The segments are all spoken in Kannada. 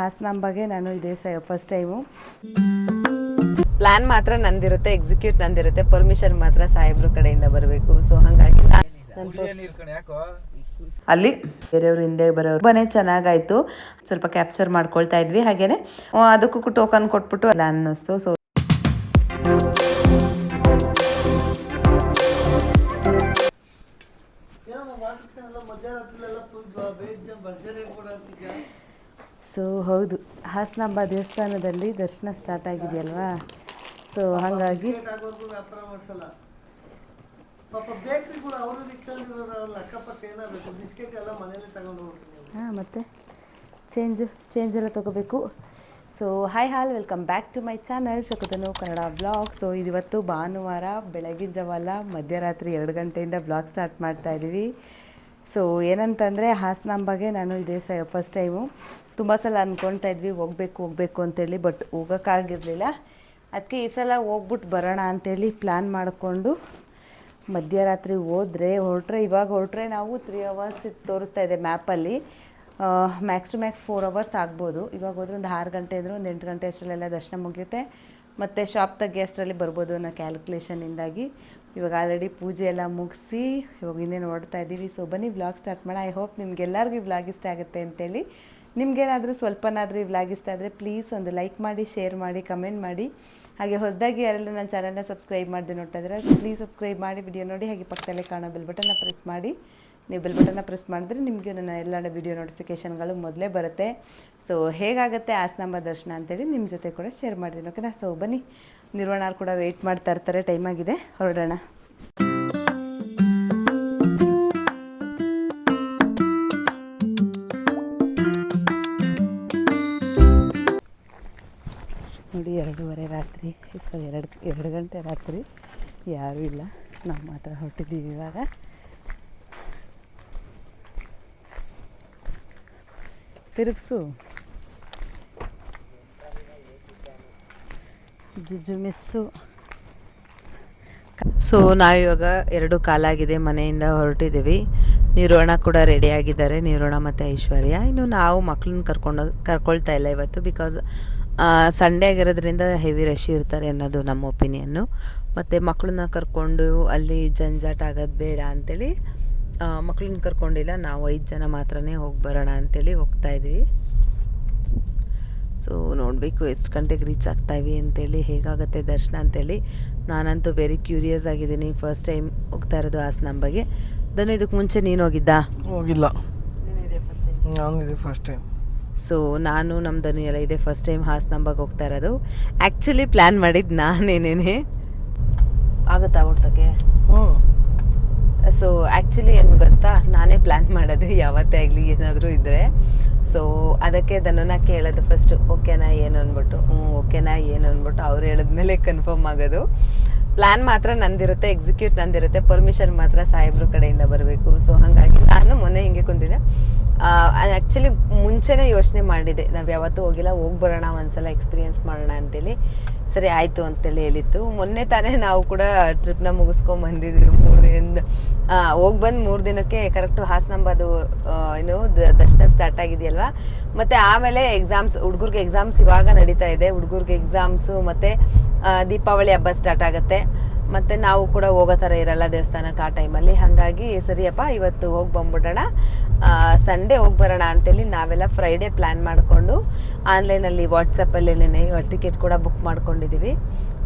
ಹಾಸನಾಂಬಾಗೆ ನಾನು ಇದೇ ಸ ಫಸ್ಟ್ ಟೈಮು ಪ್ಲಾನ್ ಮಾತ್ರ ನಂದಿರುತ್ತೆ ಎಕ್ಸಿಕ್ಯೂಟ್ ನಂದಿರುತ್ತೆ ಪರ್ಮಿಷನ್ ಮಾತ್ರ ಸಾಹೇಬ್ರ ಕಡೆಯಿಂದ ಬರಬೇಕು. ಸೊ ಹಂಗಾಗಿ ಅಲ್ಲಿ? ಬೇರೆಯವ್ರ ಹಿಂದೆ ಬರೋರು. ತುಂಬಾನೇ ಚೆನ್ನಾಗಾಯ್ತು. ಸ್ವಲ್ಪ ಕ್ಯಾಪ್ಚರ್ ಮಾಡ್ಕೊಳ್ತಾ ಇದ್ವಿ ಹಾಗೇನೆ. ಅದಕ್ಕೂ ಟೋಕನ್ ಕೊಟ್ಬಿಟ್ಟು ಅಲ್ಲ ಅನ್ನಿಸ್ತು. ಸೊ ಹೌದು ಹಾಸನಾಂಬ ದೇವಸ್ಥಾನದಲ್ಲಿ ದರ್ಶನ ಸ್ಟಾರ್ಟ್ ಆಗಿದೆಯಲ್ವಾ? ಸೊ ಹಾಗಾಗಿ ಹಾಂ ಮತ್ತೆ? ಚೇಂಜ್ ಚೇಂಜ್ ಎಲ್ಲ ತಗೋಬೇಕು. So hi all welcome back to my channel ಶಕುತನು Kannada blog so ಇವತ್ತು ಭಾನುವಾರ ಬೆಳಗಿನ ಜವಾಲ ಮಧ್ಯರಾತ್ರಿ ಎರಡು ಗಂಟೆಯಿಂದ ಬ್ಲಾಗ್ ಸ್ಟಾರ್ಟ್ ಮಾಡ್ತಾ ಇದ್ದೀವಿ ಸೊ ಏನಂತಂದರೆ ಹಾಸನಾಂಬಗೆ ನಾನು ಇದೇ ಸ ಫಸ್ಟ್ ಟೈಮು ತುಂಬ ಸಲ ಅಂದ್ಕೊಳ್ತಾ ಇದ್ವಿ, ಹೋಗ್ಬೇಕು ಹೋಗ್ಬೇಕು ಅಂತೇಳಿ ಬಟ್ ಹೋಗೋಕ್ಕಾಗಿರಲಿಲ್ಲ ಅದಕ್ಕೆ ಈ ಸಲ ಹೋಗ್ಬಿಟ್ಟು ಬರೋಣ ಅಂತೇಳಿ ಪ್ಲ್ಯಾನ್ ಮಾಡಿಕೊಂಡು ಮಧ್ಯರಾತ್ರಿ ಹೋದರೆ, ಹೊರಟ್ರೆ, ಇವಾಗ ಹೊರಟ್ರೆ ನಾವು ತ್ರೀ ಅವರ್ಸ್ ತೋರಿಸ್ತಾ ಇದೆ ಮ್ಯಾಪಲ್ಲಿ max to max four hours ಆಗ್ಬೋದು. ಇವಾಗ ಹೋದ್ರೆ ಒಂದು ಆರು ಗಂಟೆ ಅಂದರೆ ಒಂದು ಎಂಟು ಗಂಟೆ ಅಷ್ಟರಲ್ಲೆಲ್ಲ ದರ್ಶನ ಮುಗಿಯುತ್ತೆ. ಮತ್ತು ಶಾಪ್ ತೆಗಿ ಅಷ್ಟರಲ್ಲಿ ಬರ್ಬೋದು ಅನ್ನೋ ಕ್ಯಾಲ್ಕುಲೇಷನಿಂದಾಗಿ ಇವಾಗ ಆಲ್ರೆಡಿ ಪೂಜೆ ಎಲ್ಲ ಮುಗಿಸಿ, ಇವಾಗ ಇನ್ನೇನು ನೋಡ್ತಾ ಇದ್ದೀವಿ ಸೊ ಬನ್ನಿ ವ್ಲಾಗ್ ಸ್ಟಾರ್ಟ್ ಮಾಡೋಣ. ಐ ಹೋಪ್ ನಿಮ್ಗೆಲ್ಲರಿಗೂ ವ್ಲಾಗ್ ಇಷ್ಟ ಆಗುತ್ತೆ ಅಂತೇಳಿ. ನಿಮ್ಗೇನಾದರೂ ಸ್ವಲ್ಪನಾದರೂ ಈ ವ್ಲಾಗ್ ಇಷ್ಟ ಪ್ಲೀಸ್ ಒಂದು ಲೈಕ್ ಮಾಡಿ ಶೇರ್ ಮಾಡಿ ಕಮೆಂಟ್ ಮಾಡಿ. ಹಾಗೆ ಹೊಸದಾಗಿ ಯಾರೆಲ್ಲ ನನ್ನ ಚಾನಲ್ನ ಸಬ್ಸ್ಕ್ರೈಬ್ ಮಾಡಿದೆ ನೋಡ್ತಾ ಇದ್ದಾರೆ ಪ್ಲೀಸ್ ಸಬ್ಸ್ಕ್ರೈಬ್ ಮಾಡಿ ವಿಡಿಯೋ ನೋಡಿ. ಹಾಗೆ ಪಕ್ಕದಲ್ಲೇ ಕಾಣೋ ಬೆಲ್ ಬಟನ್ನ ಪ್ರೆಸ್ ಮಾಡಿ. ನೀವು ಬೆಲ್ ಬಟನ್ನ ಪ್ರೆಸ್ ಮಾಡಿದ್ರೆ ನಿಮಗೆ ನನ್ನ ಎಲ್ಲ ವಿಡಿಯೋ ನೋಟಿಫಿಕೇಷನ್ಗಳು ಮೊದಲೇ ಬರುತ್ತೆ. ಸೊ ಹೇಗಾಗುತ್ತೆ ಆಸ್ನಾಂಬ ದರ್ಶನ ಅಂತೇಳಿ ನಿಮ್ಮ ಜೊತೆ ಕೂಡ ಶೇರ್ ಮಾಡಿದ್ದೀನಿ ಓಕೆನಾ ಸೊ ಬನ್ನಿ. ನಿರ್ವಹಣಾರು ಕೂಡ ವೆಯ್ಟ್ ಮಾಡ್ತಾ ಇರ್ತಾರೆ ಟೈಮ್ ಆಗಿದೆ. ಹೊರಡೋಣ. ರಾತ್ರಿ ಸೊ ಎರಡು ಎರಡು ಗಂಟೆ ರಾತ್ರಿ ಯಾರೂ ಇಲ್ಲ. ನಾವು ಮಾತ್ರ ಹೊರಟಿದ್ದೀವಿ ಇವಾಗ. ತಿರುಗಿಸು. ಜುಜು ಮಿಸ್ಸು. ಸೊ ನಾವಿವಾಗ ಎರಡು ಕಾಲಾಗಿದೆ ಮನೆಯಿಂದ ಹೊರಟಿದ್ದೀವಿ. ನಿರೋಣ ಕೂಡ ರೆಡಿ ಆಗಿದ್ದಾರೆ. ನೀರೋಣ ಮತ್ತು ಐಶ್ವರ್ಯ. ಇನ್ನು ನಾವು ಮಕ್ಕಳನ್ನ ಕರ್ಕೊಂಡು, ಕರ್ಕೊಳ್ತಾ ಇಲ್ಲ ಇವತ್ತು ಬಿಕಾಸ್ ಸಂಡೇ ಆಗಿರೋದ್ರಿಂದ ಹೆವಿ ರಶ್ ಇರ್ತಾರೆ ಅನ್ನೋದು ನಮ್ಮ ಒಪಿನಿಯನ್ನು ಮತ್ತು ಮಕ್ಕಳನ್ನ ಕರ್ಕೊಂಡು ಅಲ್ಲಿ ಜಂಜಾಟ ಆಗೋದು ಬೇಡ ಅಂತೇಳಿ ಮಕ್ಕಳನ್ನ ಕರ್ಕೊಂಡಿಲ್ಲ ನಾವು ಐದು ಜನ ಮಾತ್ರನೇ ಹೋಗಿ ಬರೋಣ ಅಂತೇಳಿ ಹೋಗ್ತಾ ಇದ್ವಿ. ಸೊ ನೋಡಬೇಕು ಎಷ್ಟು ಗಂಟೆಗೆ ರೀಚ್ ಆಗ್ತಾಯಿವಿ ಅಂತೇಳಿ ಹೇಗಾಗುತ್ತೆ ದರ್ಶನ ಅಂತೇಳಿ. ನಾನಂತೂ ವೆರಿ ಕ್ಯೂರಿಯಸ್ ಆಗಿದ್ದೀನಿ ಫಸ್ಟ್ ಟೈಮ್ ಹೋಗ್ತಾ ಇರೋದು ಹಾಸನಾಂಬಗೆ ದನು ಇದಕ್ಕೆ ಮುಂಚೆ ನೀನು ಹೋಗಿದ್ದಾ? ಹೋಗಿಲ್ಲ. ನಾನು ಇದೆ ಫಸ್ಟ್ ಟೈಮ್ ಸೊ ನಾನು ನಮ್ಮ ಧನು ಎಲ್ಲ ಇದೆ. ಫಸ್ಟ್ ಟೈಮ್ ಹಾಸನಾಂಬಗೆ ಹೋಗ್ತಾ ಇರೋದು. ಆ್ಯಕ್ಚುಲಿ ಪ್ಲ್ಯಾನ್ ಮಾಡಿದ್ದು ನಾನೇನೇನೆ. ಆಗುತ್ತಾ ಓಡ್ಸೋಕ್ಕೆ? ಹ್ಞೂ ಸೊ ಆ್ಯಕ್ಚುಲಿ ಏನು ಗೊತ್ತಾ? ನಾನೇ ಪ್ಲ್ಯಾನ್ ಮಾಡೋದು. ಯಾವತ್ತೇ ಆಗಲಿ ಏನಾದರೂ ಇದ್ದರೆ ಸೊ ಅದಕ್ಕೆ ದನನ ಕೇಳೋದು ಫಸ್ಟ್ ಓಕೆನಾ ಏನು? ಅಂದ್ಬಿಟ್ಟು. ಹ್ಞೂ ಓಕೆನಾ ಏನು? ಅಂದ್ಬಿಟ್ಟು ಅವ್ರು ಹೇಳಿದ್ಮೇಲೆ ಕನ್ಫರ್ಮ್ ಆಗೋದು. ಪ್ಲ್ಯಾನ್ ಮಾತ್ರ ನಂದಿರುತ್ತೆ. ಎಕ್ಸಿಕ್ಯೂಟ್ ನಂದಿರುತ್ತೆ. ಪರ್ಮಿಷನ್ ಮಾತ್ರ ಸಾಹೇಬ್ರ ಕಡೆಯಿಂದ ಬರಬೇಕು. ಸೊ ಹಾಗಾಗಿ ನಾನು ಮೊನ್ನೆ ಹಿಂಗೆ ಕುಂತಿದ್ದೆ. ಆ್ಯಕ್ಚುಲಿ ಮುಂಚೆನೇ ಯೋಚನೆ ಮಾಡಿದೆ. ನಾವು ಯಾವತ್ತೂ ಹೋಗಿಲ್ಲ ಹೋಗಿ ಬರೋಣ ಒಂದ್ಸಲ ಎಕ್ಸ್ಪೀರಿಯೆನ್ಸ್ ಮಾಡೋಣ ಅಂತೇಳಿ. ಸರಿ, ಆಯಿತು ಅಂತೇಳಿ ಹೇಳಿತ್ತು. ಮೊನ್ನೆ ತಾನೇ ನಾವು ಕೂಡ ಟ್ರಿಪ್ನ ಮುಗಿಸ್ಕೊಂಡು ಬಂದಿದ್ವಿ ಮೂರು ದಿನದ ಹೋಗಿ ಬಂದು ಮೂರು ದಿನಕ್ಕೆ ಕರೆಕ್ಟು ಹಾಸನಾಂಬದು ಏನು ದರ್ಶನ ಸ್ಟಾರ್ಟ್ ಆಗಿದೆಯಲ್ವಾ? ಮತ್ತು ಆಮೇಲೆ ಎಕ್ಸಾಮ್ಸ್ ಹುಡುಗರಿಗೆ ಎಕ್ಸಾಮ್ಸ್ ಇವಾಗ ನಡೀತಾ ಇದೆ. ಹುಡುಗರಿಗೆ ಎಕ್ಸಾಮ್ಸು ಮತ್ತು ದೀಪಾವಳಿ ಹಬ್ಬ ಸ್ಟಾರ್ಟ್ ಆಗುತ್ತೆ. ಮತ್ತು ನಾವು ಕೂಡ ಹೋಗೋ ಥರ ಇರಲ್ಲ ದೇವಸ್ಥಾನಕ್ಕೆ ಆ ಟೈಮಲ್ಲಿ. ಹಾಗಾಗಿ ಸರಿಯಪ್ಪ ಇವತ್ತು ಹೋಗಿ ಬಂದ್ಬಿಡೋಣ. ಸಂಡೇ ಹೋಗಿ ಬರೋಣ ಅಂತೇಳಿ ನಾವೆಲ್ಲ ಫ್ರೈಡೇ ಪ್ಲ್ಯಾನ್ ಮಾಡಿಕೊಂಡು ಆನ್ಲೈನಲ್ಲಿ ವಾಟ್ಸಪ್ಪಲ್ಲೇನೆ ಟಿಕೆಟ್ ಕೂಡ ಬುಕ್ ಮಾಡ್ಕೊಂಡಿದ್ದೀವಿ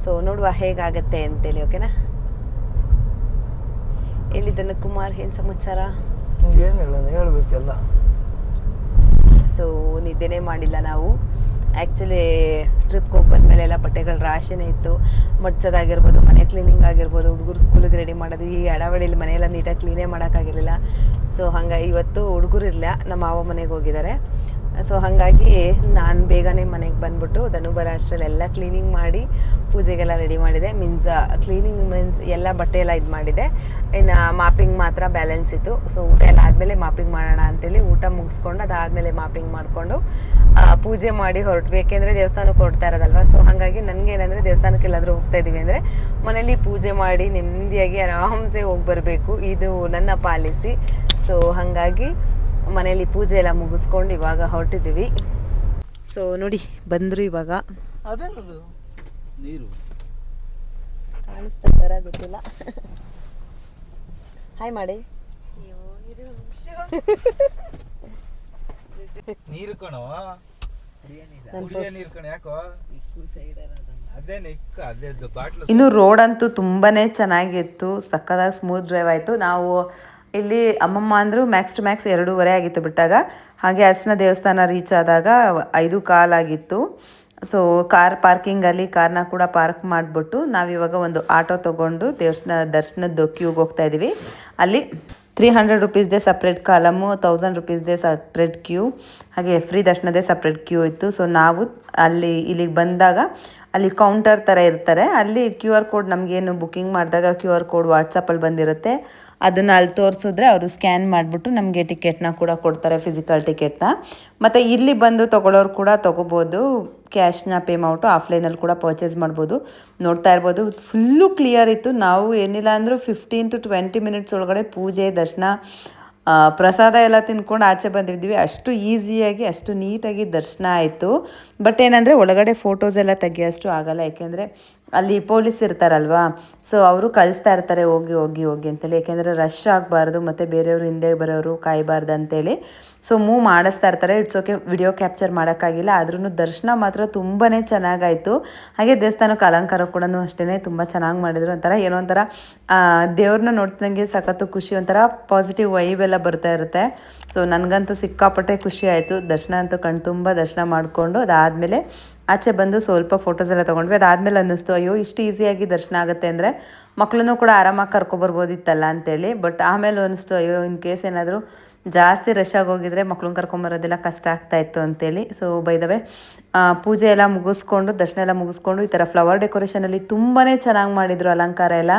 ಸೊ ನೋಡುವ ಹೇಗಾಗತ್ತೆ ಅಂತೇಳಿ ಓಕೆನಾ ಹೇಳಿದ್ದನ್ನ ಕುಮಾರ್? ಏನು ಸಮಾಚಾರ? ಹೇಳೋದು ಹೇಳ್ಬೇಕೆಲ್ಲ ಸೊ ನಿದ್ದೆನೇ ಮಾಡಿಲ್ಲ ನಾವು. ಆ್ಯಕ್ಚುಲಿ ಟ್ರಿಪ್ಗೆ ಹೋಗಿ ಬಂದಮೇಲೆ ಎಲ್ಲ ಬಟ್ಟೆಗಳ ರಾಶಿನೇ ಇತ್ತು. ಮಡ್ಸೋದಾಗಿರ್ಬೋದು, ಮನೆ ಕ್ಲೀನಿಂಗ್ ಆಗಿರ್ಬೋದು, ಹುಡುಗರು ಸ್ಕೂಲಿಗೆ ರೆಡಿ ಮಾಡೋದು, ಈ ಅಡವಡಿಲಿ ಮನೆಯೆಲ್ಲ ನೀಟಾಗಿ ಕ್ಲೀನೇ ಮಾಡೋಕ್ಕಾಗಿರಲಿಲ್ಲ ಸೊ ಹಂಗೆ ಇವತ್ತು ಹುಡುಗರು ಇರಲಿಲ್ಲ ನಮ್ಮ ಮಾವ ಮನೆಗೆ ಹೋಗಿದ್ದಾರೆ ಸೊ ಹಾಗಾಗಿ ನಾನು ಬೇಗನೆ ಮನೆಗೆ ಬಂದ್ಬಿಟ್ಟು ಧನುಬರ ಅಷ್ಟರಲ್ಲಿ ಎಲ್ಲ ಕ್ಲೀನಿಂಗ್ ಮಾಡಿ, ಪೂಜೆಗೆಲ್ಲ ರೆಡಿ ಮಾಡಿದೆ. ಮೀನ್ಸ್ ಕ್ಲೀನಿಂಗ್ ಮೀನ್ಸ್ ಎಲ್ಲ ಬಟ್ಟೆ ಎಲ್ಲ ಇದು ಮಾಡಿದೆ. ಇನ್ನು ಮಾಪಿಂಗ್ ಮಾತ್ರ ಬ್ಯಾಲೆನ್ಸ್ ಇತ್ತು. ಸೊ ಊಟ ಎಲ್ಲ ಆದಮೇಲೆ ಮಾಪಿಂಗ್ ಮಾಡೋಣ ಅಂತೇಳಿ ಊಟ ಮುಗಿಸ್ಕೊಂಡು ಅದಾದಮೇಲೆ ಮಾಪಿಂಗ್ ಮಾಡಿಕೊಂಡು ಪೂಜೆ ಮಾಡಿ ಹೊರಟ್ವಿ. ಬೇಕೆಂದರೆ ದೇವಸ್ಥಾನಕ್ಕೆ ಹೊರಡ್ತಾ ಇರೋದಲ್ವ? ಸೊ ಹಾಗಾಗಿ ನನಗೆ ಏನಂದರೆ ದೇವಸ್ಥಾನಕ್ಕೆ ಎಲ್ಲಾದರೂ ಹೋಗ್ತಾ ಇದ್ದೀವಿ ಅಂದರೆ ಮನೇಲಿ ಪೂಜೆ ಮಾಡಿ ನೆಮ್ಮದಿಯಾಗಿ ಆರಾಮ್ಸೆ ಹೋಗಿ ಬರಬೇಕು. ಇದು ನನ್ನ ಪಾಲಿಸಿ. ಸೊ ಹಾಗಾಗಿ ಮನೇಲಿ ಪೂಜೆ ಎಲ್ಲ ಮುಗಿಸ್ಕೊಂಡು ಇವಾಗ ಹೊರಟಿದ್ದೀವಿ. ಸೊ ನೋಡಿ ಬಂದರು ಇವಾಗ. ಅದೇನದು? ನೀರು. ಕಾಣಿಸ್ತಾ ಬರ ಗೊತ್ತಿಲ್ಲ. ಹಾಯ್ ಮಾಡಿ ನೀರು ಕಣೋ. ನನ್ ಕುಡಿಯೋ ನೀರು ಕಣ ಯಾಕೋ? ಅದೇ ನಿಕ್ಕ ಅದೇ ಬಾಟ್ಲು ಇನ್ನು ರೋಡ್ ಅಂತೂ ತುಂಬಾನೇ ಚೆನ್ನಾಗಿತ್ತು. ಸಕ್ಕದಾಗಿ ಸ್ಮೂತ್ ಡ್ರೈವ್ ಆಯ್ತು. ನಾವು ಇಲ್ಲಿ ಅಮ್ಮಮ್ಮ ಅಂದರು ಮ್ಯಾಕ್ಸ್ ಟು ಮ್ಯಾಕ್ಸ್ ಎರಡೂವರೆ ಆಗಿತ್ತು ಬಿಟ್ಟಾಗ. ಹಾಗೆ ಅರ್ಶನ ದೇವಸ್ಥಾನ ರೀಚ್ ಆದಾಗ ಐದು ಕಾಲಾಗಿತ್ತು ಸೊ ಕಾರ್ ಪಾರ್ಕಿಂಗಲ್ಲಿ ಕಾರ್ನ ಕೂಡ ಪಾರ್ಕ್ ಮಾಡಿಬಿಟ್ಟು ನಾವಿವಾಗ ಒಂದು ಆಟೋ ತೊಗೊಂಡು ದೇವಸ್ಥಾನ ದರ್ಶನದ ಕ್ಯೂಗೆ ಹೋಗ್ತಾ ಇದ್ದೀವಿ ಅಲ್ಲಿ ತ್ರೀ ಹಂಡ್ರೆಡ್ ರುಪೀಸ್ದೇ ಸಪ್ರೇಟ್ ಕಾಲಮು ತೌಸಂಡ್ ರುಪೀಸ್ದೇ ಸಪ್ರೇಟ್ ಕ್ಯೂ ಹಾಗೆ ಫ್ರೀ ದರ್ಶನದೇ ಸಪ್ರೇಟ್ ಕ್ಯೂ ಇತ್ತು. ಸೊ ನಾವು ಅಲ್ಲಿ ಇಲ್ಲಿಗೆ ಬಂದಾಗ ಅಲ್ಲಿ ಕೌಂಟರ್ ಥರ ಇರ್ತಾರೆ. ಅಲ್ಲಿ ಕ್ಯೂ ಆರ್ ಕೋಡ್ ನಮಗೇನು ಬುಕ್ಕಿಂಗ್ ಮಾಡಿದಾಗ ಕ್ಯೂ ಆರ್ ಕೋಡ್ ವಾಟ್ಸಪ್ಪಲ್ಲಿ ಬಂದಿರುತ್ತೆ. ಅದನ್ನು ಅಲ್ಲಿ ತೋರಿಸಿದ್ರೆ ಅವರು ಸ್ಕ್ಯಾನ್ ಮಾಡಿಬಿಟ್ಟು ನಮಗೆ ಟಿಕೆಟ್ನ ಕೂಡ ಕೊಡ್ತಾರೆ ಫಿಸಿಕಲ್ ಟಿಕೆಟ್ನ ಮತ್ತು ಇಲ್ಲಿ ಬಂದು ತೊಗೊಳೋರು ಕೂಡ ತೊಗೋಬೋದು. ಕ್ಯಾಶ್ನ ಪೇ ಮಾಡ್ಬಿಟ್ಟು ಆಫ್ಲೈನಲ್ಲಿ ಕೂಡ ಪರ್ಚೇಸ್ ಮಾಡ್ಬೋದು. ನೋಡ್ತಾ ಇರ್ಬೋದು. ಫುಲ್ಲು ಕ್ಲಿಯರ್ ಇತ್ತು. ನಾವು ಏನಿಲ್ಲ ಅಂದರೂ ಫಿಫ್ಟೀನ್ ಟು ಟ್ವೆಂಟಿ ಮಿನಿಟ್ಸ್ ಒಳಗಡೆ ಪೂಜೆ, ದರ್ಶನ ಪ್ರಸಾದ ಎಲ್ಲ ತಿನ್ಕೊಂಡು ಆಚೆ ಬಂದಿದ್ದೀವಿ ಅಷ್ಟು ಈಸಿಯಾಗಿ ಅಷ್ಟು ನೀಟಾಗಿ ದರ್ಶನ ಆಯಿತು. ಬಟ್ ಏನಂದರೆ ಒಳಗಡೆ ಫೋಟೋಸ್ ಎಲ್ಲ ತೆಗಿಯೋಷ್ಟು ಆಗಲ್ಲ. ಯಾಕೆಂದರೆ ಅಲ್ಲಿ ಪೊಲೀಸ್ ಇರ್ತಾರಲ್ವಾ? ಸೊ ಅವರು ಕಳಿಸ್ತಾ ಇರ್ತಾರೆ, ಹೋಗಿ ಹೋಗಿ ಹೋಗಿ ಅಂತೇಳಿ. ಯಾಕೆಂದರೆ ರಶ್ ಆಗಬಾರ್ದು, ಮತ್ತು ಬೇರೆಯವರು ಹಿಂದೆ ಬರೋರು ಕಾಯಬಾರ್ದು ಅಂತೇಳಿ. ಸೊ ಮೂವ್ ಮಾಡಿಸ್ತಾ ಇರ್ತಾರೆ. ಇಟ್ಸ್ ಓಕೆ ವಿಡಿಯೋ ಕ್ಯಾಪ್ಚರ್ ಮಾಡೋಕ್ಕಾಗಿಲ್ಲ. ಆದ್ರೂ ದರ್ಶನ ಮಾತ್ರ ತುಂಬಾ ಚೆನ್ನಾಗಾಯಿತು. ಹಾಗೆ ದೇವಸ್ಥಾನಕ್ಕೆ ಅಲಂಕಾರ ಕೂಡ ಅಷ್ಟೇ ತುಂಬ ಚೆನ್ನಾಗಿ ಮಾಡಿದ್ರು. ಒಂಥರ ಏನೋ ಒಂಥರ ದೇವ್ರನ್ನ ನೋಡ್ತಿದಂಗೆ ಸಖತ್ತು ಖುಷಿ, ಒಂಥರ ಪಾಸಿಟಿವ್ ವೈಬ್ ಎಲ್ಲ ಬರ್ತಾ ಇರುತ್ತೆ. ಸೊ ನನಗಂತೂ ಸಿಕ್ಕಾಪಟ್ಟೆ ಖುಷಿ ಆಯಿತು. ದರ್ಶನ ಅಂತೂ ಕಣ್ ತುಂಬ ದರ್ಶನ ಮಾಡಿಕೊಂಡು ಅದಾದಮೇಲೆ ಆಚೆ ಬಂದು ಸ್ವಲ್ಪ ಫೋಟೋಸ್ ಎಲ್ಲ ತೊಗೊಂಡ್ವಿ. ಅದಾದಮೇಲೆ ಅನ್ನಿಸ್ತು, ಅಯ್ಯೋ, ಇಷ್ಟು ಈಸಿಯಾಗಿ ದರ್ಶನ ಆಗುತ್ತೆ ಅಂದರೆ ಮಕ್ಕಳನ್ನು ಕೂಡ ಆರಾಮಾಗಿ ಕರ್ಕೊಬರ್ಬೋದಿತ್ತಲ್ಲ ಅಂತೇಳಿ. ಬಟ್ ಆಮೇಲೆ ಅನ್ನಿಸ್ತು, ಅಯ್ಯೋ ಇನ್ ಕೇಸ್ ಏನಾದರೂ ಜಾಸ್ತಿ ರಶ್ ಆಗಿ ಹೋಗಿದ್ರೆ ಮಕ್ಳನ್ನ ಕರ್ಕೊಂಬರೋದೆಲ್ಲ ಕಷ್ಟ ಆಗ್ತಾ ಇತ್ತು ಅಂತೇಳಿ. ಸೊ ಬೈದವೆ ಪೂಜೆ ಎಲ್ಲ ಮುಗಿಸ್ಕೊಂಡು, ದರ್ಶನ ಎಲ್ಲ ಮುಗಿಸ್ಕೊಂಡು ಈ ಥರ ಫ್ಲವರ್ ಡೆಕೋರೇಷನಲ್ಲಿ ತುಂಬಾ ಚೆನ್ನಾಗಿ ಮಾಡಿದರು ಅಲಂಕಾರ ಎಲ್ಲ.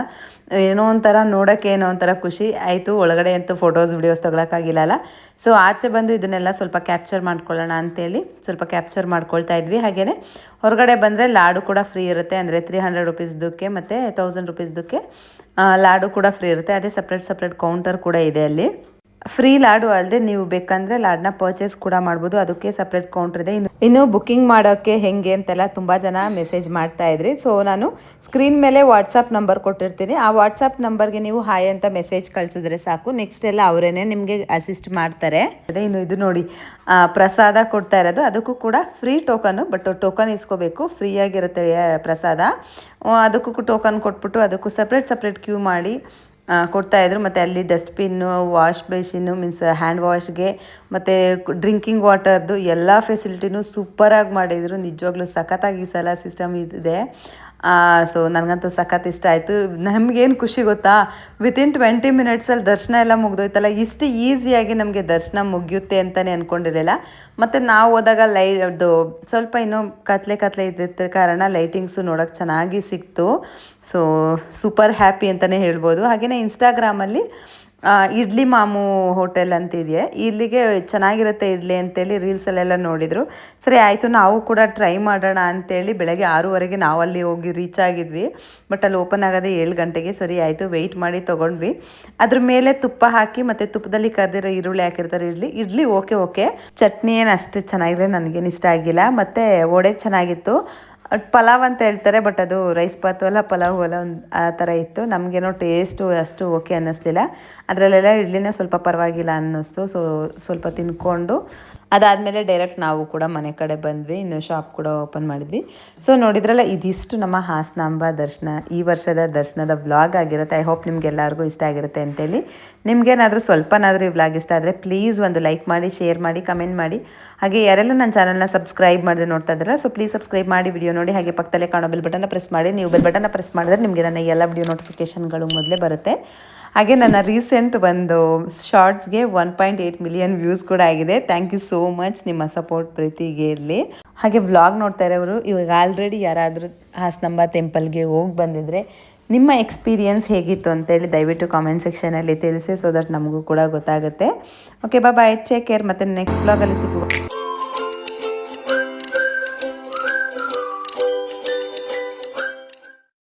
ಏನೋ ಒಂಥರ ನೋಡೋಕ್ಕೆ ಏನೋ ಒಂಥರ ಖುಷಿ. ಆಯಿತು, ಒಳಗಡೆ ಅಂತೂ ಫೋಟೋಸ್ ವಿಡಿಯೋಸ್ ತೊಗೊಳಕ್ಕಾಗಿಲ್ಲ ಅಲ್ಲ. ಸೊ ಆಚೆ ಬಂದು ಇದನ್ನೆಲ್ಲ ಸ್ವಲ್ಪ ಕ್ಯಾಪ್ಚರ್ ಮಾಡ್ಕೊಳ್ಳೋಣ ಅಂತೇಳಿ ಸ್ವಲ್ಪ ಕ್ಯಾಪ್ಚರ್ ಮಾಡ್ಕೊಳ್ತಾ ಇದ್ವಿ. ಹಾಗೆಯೇ ಹೊರಗಡೆ ಬಂದರೆ ಲಾಡು ಕೂಡ ಫ್ರೀ ಇರುತ್ತೆ. ಅಂದರೆ ತ್ರೀ ಹಂಡ್ರೆಡ್ ರುಪೀಸ್ದಕ್ಕೆ ಮತ್ತು ತೌಸಂಡ್ ರುಪೀಸ್ದಕ್ಕೆ ಲಾಡು ಕೂಡ ಫ್ರೀ ಇರುತ್ತೆ. ಅದೇ ಸಪ್ರೇಟ್ ಸಪ್ರೇಟ್ ಕೌಂಟರ್ ಕೂಡ ಇದೆ ಅಲ್ಲಿ. ಫ್ರೀ ಲಾಡು ಅಲ್ಲದೆ ನೀವು ಬೇಕಂದ್ರೆ ಲಾಡ್ನ ಪರ್ಚೇಸ್ ಕೂಡ ಮಾಡ್ಬೋದು. ಅದಕ್ಕೆ ಸಪ್ರೇಟ್ ಕೌಂಟರ್ ಇದೆ. ಇನ್ನು ಇನ್ನು ಬುಕ್ಕಿಂಗ್ ಮಾಡೋಕ್ಕೆ ಹೆಂಗೆ ಅಂತೆಲ್ಲ ತುಂಬ ಜನ ಮೆಸೇಜ್ ಮಾಡ್ತಾ ಇದ್ರಿ. ಸೊ ನಾನು ಸ್ಕ್ರೀನ್ ಮೇಲೆ ವಾಟ್ಸಪ್ ನಂಬರ್ ಕೊಟ್ಟಿರ್ತೀನಿ. ಆ ವಾಟ್ಸಪ್ ನಂಬರ್ಗೆ ನೀವು ಹಾಯ್ ಅಂತ ಮೆಸೇಜ್ ಕಳಿಸಿದ್ರೆ ಸಾಕು. ನೆಕ್ಸ್ಟ್ ಎಲ್ಲ ಅವರೇನೆ ನಿಮಗೆ ಅಸಿಸ್ಟ್ ಮಾಡ್ತಾರೆ. ಅದೇ ಇನ್ನು ಇದು ನೋಡಿ ಪ್ರಸಾದ ಕೊಡ್ತಾ ಇರೋದು. ಅದಕ್ಕೂ ಕೂಡ ಫ್ರೀ ಟೋಕನು ಬಟ್ ಟೋಕನ್ ಇಸ್ಕೋಬೇಕು. ಫ್ರೀಯಾಗಿರುತ್ತೆ ಪ್ರಸಾದ. ಅದಕ್ಕೂ ಟೋಕನ್ ಕೊಟ್ಬಿಟ್ಟು ಅದಕ್ಕೂ ಸಪ್ರೇಟ್ ಸಪ್ರೇಟ್ ಕ್ಯೂ ಮಾಡಿ ಕೊಡ್ತಾ ಇದ್ರು. ಮತ್ತು ಅಲ್ಲಿ ಡಸ್ಟ್ಬಿನ್ನು ವಾಶ್ ಬೇಷಿನ್ನು ಮೀನ್ಸ್ ಹ್ಯಾಂಡ್ ವಾಶ್ಗೆ ಮತ್ತು ಡ್ರಿಂಕಿಂಗ್ ವಾಟರ್ದು ಎಲ್ಲ ಫೆಸಿಲಿಟಿನೂ ಸೂಪರಾಗಿ ಮಾಡಿದರು. ನಿಜವಾಗ್ಲೂ ಸಖತ್ತಾಗಿ ಈ ಸಲ ಸಿಸ್ಟಮ್ ಇದೆ. ಸೊ ನನಗಂತೂ ಸಖತ್ ಇಷ್ಟ ಆಯಿತು. ನಮಗೇನು ಖುಷಿ ಗೊತ್ತಾ? ವಿತಿನ್ ಟ್ವೆಂಟಿ ಮಿನಿಟ್ಸಲ್ಲಿ ದರ್ಶನ ಎಲ್ಲ ಮುಗ್ದೋಯ್ತಲ್ಲ, ಇಷ್ಟು ಈಸಿಯಾಗಿ ನಮಗೆ ದರ್ಶನ ಮುಗಿಯುತ್ತೆ ಅಂತಲೇ ಅಂದ್ಕೊಂಡಿರಲಿಲ್ಲ ಮತ್ತು ನಾವು ಹೋದಾಗ ಲೈ, ಅದು ಸ್ವಲ್ಪ ಇನ್ನೂ ಕತ್ಲೆ ಕತ್ಲೆ ಇದ್ದಿದ್ದ ಕಾರಣ ಲೈಟಿಂಗ್ಸು ನೋಡೋಕ್ಕೆ ಚೆನ್ನಾಗಿ ಸಿಕ್ತು. ಸೊ ಸೂಪರ್ ಹ್ಯಾಪಿ ಅಂತಲೇ ಹೇಳ್ಬೋದು. ಹಾಗೆಯೇ ಇನ್ಸ್ಟಾಗ್ರಾಮಲ್ಲಿ ಇಡ್ಲಿ ಮಾಮು ಹೋಟೆಲ್ ಅಂತ ಇದೆಯೇ? ಇಲ್ಲಿಗೆ ಚೆನ್ನಾಗಿರುತ್ತೆ ಇಡ್ಲಿ ಅಂತೇಳಿ ರೀಲ್ಸಲ್ಲೆಲ್ಲ ನೋಡಿದರು. ಸರಿ, ಆಯಿತು, ನಾವು ಕೂಡ ಟ್ರೈ ಮಾಡೋಣ ಅಂತೇಳಿ ಬೆಳಗ್ಗೆ ಆರೂವರೆಗೆ ನಾವು ಅಲ್ಲಿ ಹೋಗಿ ರೀಚ್ ಆಗಿದ್ವಿ. ಬಟ್ ಅಲ್ಲಿ ಓಪನ್ ಆಗೋದೇ ಏಳು ಗಂಟೆಗೆ ಸರಿ ಆಯಿತು ವೆಯ್ಟ್ ಮಾಡಿ ತೊಗೊಂಡ್ವಿ. ಅದ್ರ ಮೇಲೆ ತುಪ್ಪ ಹಾಕಿ ಮತ್ತು ತುಪ್ಪದಲ್ಲಿ ಕರೆದಿರೋ ಈರುಳ್ಳಿ ಹಾಕಿರ್ತಾರೆ ಇಡ್ಲಿ. ಇಡ್ಲಿ ಓಕೆ ಓಕೆ ಚಟ್ನಿ ಏನು ಅಷ್ಟು ಚೆನ್ನಾಗಿದೆ ನನಗೇನು ಇಷ್ಟ ಆಗಿಲ್ಲ. ಮತ್ತು ವಡೆ ಚೆನ್ನಾಗಿತ್ತು. ಪಲಾವ್ ಅಂತ ಹೇಳ್ತಾರೆ ಬಟ್ ಅದು ರೈಸ್ ಬಾತು ಅಲ್ಲ, ಪಲಾವ್ ಅಲ್ಲ ಒಂದು ಆ ಥರ ಇತ್ತು. ನಮಗೇನೋ ಟೇಸ್ಟು ಅಷ್ಟು ಓಕೆ ಅನ್ನಿಸ್ಲಿಲ್ಲ. ಅದರಲ್ಲೆಲ್ಲ ಇಡ್ಲಿನೇ ಸ್ವಲ್ಪ ಪರವಾಗಿಲ್ಲ ಅನ್ನಿಸ್ತು. ಸೊ ಸ್ವಲ್ಪ ತಿನ್ಕೊಂಡು ಅದಾದಮೇಲೆ ಡೈರೆಕ್ಟ್ ನಾವು ಕೂಡ ಮನೆ ಕಡೆ ಬಂದ್ವಿ, ಇನ್ನು ಶಾಪ್ ಕೂಡ ಓಪನ್ ಮಾಡಿದ್ವಿ. ಸೊ ನೋಡಿದ್ರಲ್ಲ, ಇದಿಷ್ಟು ನಮ್ಮ ಹಾಸನಾಂಬ ದರ್ಶನ, ಈ ವರ್ಷದ ದರ್ಶನದ ವ್ಲಾಗ್ ಆಗಿರುತ್ತೆ. ಐ ಹೋಪ್ ನಿಮ್ಗೆಲ್ಲರಿಗೂ ಇಷ್ಟ ಆಗಿರುತ್ತೆ ಅಂತೇಳಿ. ನಿಮ್ಗೇನಾದರೂ ಸ್ವಲ್ಪನಾದರೂ ಈ ವ್ಲಾಗ್ ಇಷ್ಟ ಆದರೆ ಪ್ಲೀಸ್ ಒಂದು ಲೈಕ್ ಮಾಡಿ ಶೇರ್ ಮಾಡಿ ಕಮೆಂಟ್ ಮಾಡಿ. ಹಾಗೆ ಯಾರೆಲ್ಲ ನನ್ನ ಚಾನಲ್ನ ಸಬ್ಸ್ಕ್ರೈಬ್ ಮಾಡಿದ್ರೆ ನೋಡ್ತಾ ಇದ್ದೀರಾ ಸೊ ಪ್ಲೀಸ್ ಸಬ್ಸ್ಕ್ರೈಬ್ ಮಾಡಿ ವಿಡಿಯೋ ನೋಡಿ. ಹಾಗೆ ಪಕ್ಕದಲ್ಲೇ ಕಾಣೋ ಬೆಲ್ ಬಟನ್ನ ಪ್ರೆಸ್ ಮಾಡಿ. ನೀವು ಬೆಲ್ ಬಟನ್ನ ಪ್ರೆಸ್ ಮಾಡಿದ್ರೆ ನಿಮಗೆ ನನ್ನ ಎಲ್ಲ ವಿಡಿಯೋ ನೋಟಿಫಿಕೇಷನ್ಗಳು ಮೊದಲೇ ಬರುತ್ತೆ. ಹಾಗೆ ನನ್ನ ರೀಸೆಂಟ್ ಒಂದು ಶಾರ್ಟ್ಸ್ಗೆ one point eight million views ಕೂಡ ಆಗಿದೆ. ಥ್ಯಾಂಕ್ ಯು ಸೋ ಮಚ್ ನಿಮ್ಮ ಸಪೋರ್ಟ್ ಪ್ರೀತಿಗೆ ಇರಲಿ ಹಾಗೆ ವ್ಲಾಗ್ ನೋಡ್ತಾ ಇರೋರು ಇವಾಗ ಆಲ್ರೆಡಿ ಯಾರಾದರೂ ಹಾಸನಂಬ ಟೆಂಪಲ್ಗೆ ಹೋಗಿ ಬಂದಿದ್ರೆ ನಿಮ್ಮ ಎಕ್ಸ್ಪೀರಿಯನ್ಸ್ ಹೇಗಿತ್ತು ಅಂತೇಳಿ ದಯವಿಟ್ಟು ಕಾಮೆಂಟ್ ಸೆಕ್ಷನಲ್ಲಿ ತಿಳಿಸಿ ಸೊ ದಟ್ ನಮಗೂ ಕೂಡ ಗೊತ್ತಾಗುತ್ತೆ. ಓಕೆ ಬಾಬಾ ಬಾಯ್ ಟೇಕ್ ಕೇರ್ ಮತ್ತು ನೆಕ್ಸ್ಟ್ ವ್ಲಾಗಲ್ಲಿ ಸಿಗುವ.